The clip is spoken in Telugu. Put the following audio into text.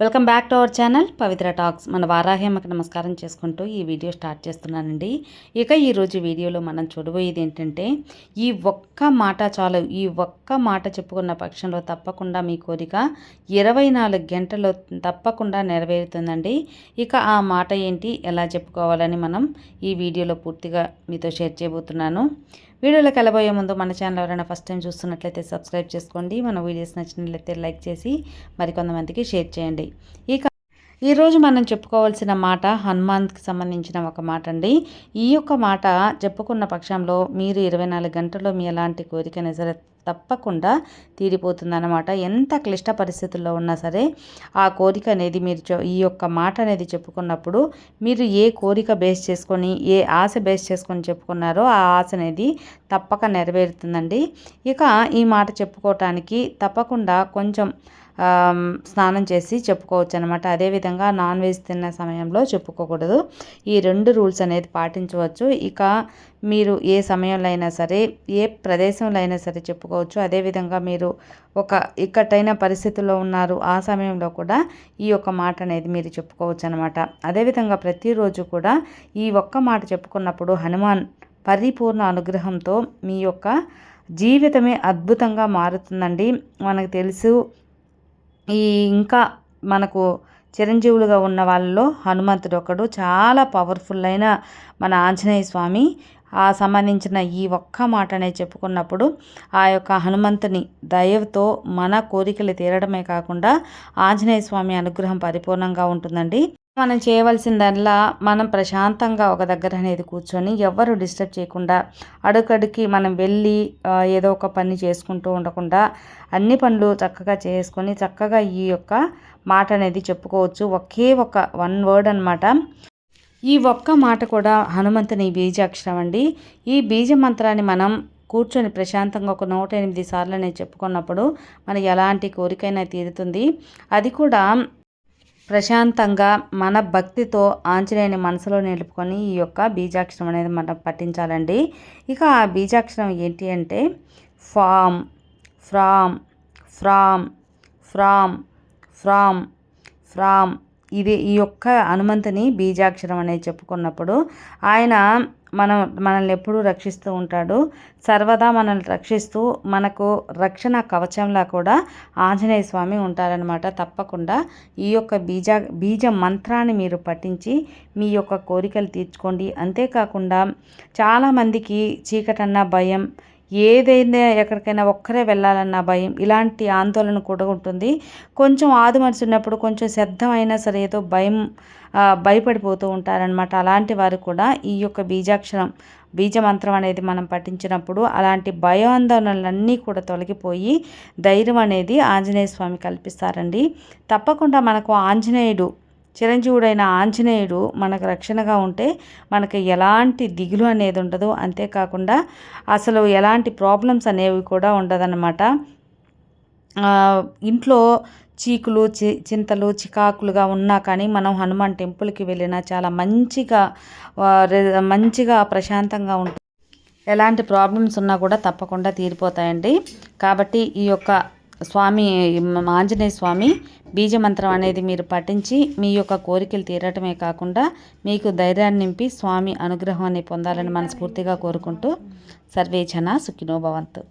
Welcome back to our channel Pavitra talks. మన వారాహ్యమ్మకి నమస్కారం చేసుకుంటూ ఈ వీడియో స్టార్ట్ చేస్తున్నానండి. ఇక ఈరోజు వీడియోలో మనం చూడబోయేది ఏంటంటే ఈ ఒక్క మాట చాలు ఈ ఒక్క మాట చెప్పుకున్న పక్షంలో తప్పకుండా మీ కోరిక ఇరవై నాలుగు గంటలు తప్పకుండా నెరవేరుతుందండి. ఇక ఆ మాట ఏంటి ఎలా చెప్పుకోవాలని మనం ఈ వీడియోలో పూర్తిగా మీతో షేర్ చేయబోతున్నాను. వీడియోలోకి వెళ్ళబోయే ముందు మన ఛానల్ ఎవరైనా ఫస్ట్ టైం చూస్తున్నట్లయితే సబ్స్క్రైబ్ చేసుకోండి. మన వీడియోస్ నచ్చినట్లయితే లైక్ చేసి మరికొంతమందికి షేర్ చేయండి. ఈ ఈరోజు మనం చెప్పుకోవాల్సిన మాట హనుమాన్కి సంబంధించిన ఒక మాట అండి ఈ యొక్క మాట చెప్పుకున్న పక్షంలో మీరు ఇరవై నాలుగు గంటల్లో మీ ఎలాంటి కోరికైనా సరే తప్పకుండా తీరిపోతుందన్నమాట. ఎంత క్లిష్ట పరిస్థితుల్లో ఉన్నా సరే ఆ కోరిక అనేది మీరు ఈ యొక్క మాట అనేది చెప్పుకున్నప్పుడు మీరు ఏ కోరిక బేస్ చేసుకొని ఏ ఆశ బేస్ చేసుకొని చెప్పుకున్నారో ఆ ఆశ అనేది తప్పక నెరవేరుతుందండి. ఇక ఈ మాట చెప్పుకోవటానికి తప్పకుండా కొంచెం స్నానం చేసి చెప్పుకోవచ్చు అనమాట అదేవిధంగా నాన్ వెజ్ తిన్న సమయంలో చెప్పుకోకూడదు. ఈ రెండు రూల్స్ అనేది పాటించవచ్చు. ఇక మీరు ఏ సమయంలో అయినా సరే ఏ ప్రదేశంలో అయినా సరే చెప్పుకోవచ్చు. అదేవిధంగా మీరు ఒక ఇక్కటైన పరిస్థితుల్లో ఉన్నారు ఆ సమయంలో కూడా ఈ యొక్క మాట అనేది మీరు చెప్పుకోవచ్చు అనమాట అదేవిధంగా ప్రతిరోజు కూడా ఈ ఒక్క మాట చెప్పుకున్నప్పుడు హనుమాన్ పరిపూర్ణ అనుగ్రహంతో మీ యొక్క జీవితమే అద్భుతంగా మారుతుందండి. మనకు తెలుసు ఈ ఇంకా మనకు చిరంజీవులుగా ఉన్న వాళ్ళలో హనుమంతుడు ఒకడు చాలా పవర్ఫుల్ అయిన మన ఆంజనేయ స్వామి. ఆ సంబంధించిన ఈ ఒక్క మాటనే చెప్పుకున్నప్పుడు ఆ యొక్క హనుమంతుని దయతో మన కోరికలు తీరడమే కాకుండా ఆంజనేయ స్వామి అనుగ్రహం పరిపూర్ణంగా ఉంటుందండి. మనం చేయవలసిందల్లా మనం ప్రశాంతంగా ఒక దగ్గర అనేది కూర్చొని ఎవరు డిస్టర్బ్ చేయకుండా అడుగడికి మనం వెళ్ళి ఏదో ఒక పని చేసుకుంటూ ఉండకుండా అన్ని పనులు చక్కగా చేసుకొని చక్కగా ఈ యొక్క మాట అనేది చెప్పుకోవచ్చు. ఒకే ఒక వన్ వర్డ్ అనమాట ఈ ఒక్క మాట కూడా హనుమంతుని బీజాక్షరం అండి. ఈ బీజ మంత్రాన్ని మనం కూర్చొని ప్రశాంతంగా ఒక నూట ఎనిమిది సార్లు అనేది చెప్పుకున్నప్పుడు మన ఎలాంటి కోరికైనా తీరుతుంది. అది కూడా ప్రశాంతంగా మన భక్తితో ఆంజనేయుని మనసులో నిలుపుకొని ఈ యొక్క బీజాక్షరం అనేది మనం పఠించాలండి. ఇక ఆ బీజాక్షరం ఏంటి అంటే form from from from from from ఇది ఈ యొక్క హనుమంతుని బీజాక్షరం అనేది చెప్పుకున్నప్పుడు ఆయన మనం మనల్ని ఎప్పుడూ రక్షిస్తూ ఉంటాడు. సర్వదా మనల్ని రక్షిస్తూ మనకు రక్షణ కవచంలా కూడా ఆంజనేయ స్వామి ఉంటారనమాట తప్పకుండా ఈ యొక్క బీజ బీజ మంత్రాన్ని మీరు పఠించి మీ యొక్క కోరికలు తీర్చుకోండి. అంతేకాకుండా చాలామందికి చీకటన్న భయం ఏదైనా ఎక్కడికైనా ఒక్కరే వెళ్ళాలన్న భయం ఇలాంటి ఆందోళన కూడా ఉంటుంది. కొంచెం ఆదుమనిసి ఉన్నప్పుడు కొంచెం శబ్దం సరే ఏదో భయం భయపడిపోతూ ఉంటారనమాట అలాంటి వారు కూడా ఈ యొక్క బీజాక్షరం బీజమంత్రం అనేది మనం పఠించినప్పుడు అలాంటి భయాందోళనలన్నీ కూడా తొలగిపోయి ధైర్యం అనేది ఆంజనేయ స్వామి కల్పిస్తారండి. తప్పకుండా మనకు ఆంజనేయుడు చిరంజీవుడైన ఆంజనేయుడు మనకు రక్షణగా ఉంటే మనకి ఎలాంటి దిగులు అనేది ఉండదు. అంతేకాకుండా అసలు ఎలాంటి ప్రాబ్లమ్స్ అనేవి కూడా ఉండదన్నమాట. ఇంట్లో చీకులు చి చింతలు చికాకులుగా ఉన్నా కానీ మనం హనుమాన్ టెంపుల్కి వెళ్ళినా చాలా మంచిగా మంచిగా ప్రశాంతంగా ఉంటుంది ఎలాంటి ప్రాబ్లమ్స్ ఉన్నా కూడా తప్పకుండా తీరిపోతాయండి. కాబట్టి ఈ యొక్క స్వామి ఆంజనేయ స్వామి బీజమంత్రం అనేది మీరు పఠించి మీ యొక్క కోరికలు తీరటమే కాకుండా మీకు ధైర్యాన్ని నింపి స్వామి అనుగ్రహాన్ని పొందాలని మనస్ఫూర్తిగా కోరుకుంటూ సర్వేచన సుఖినోభవంతు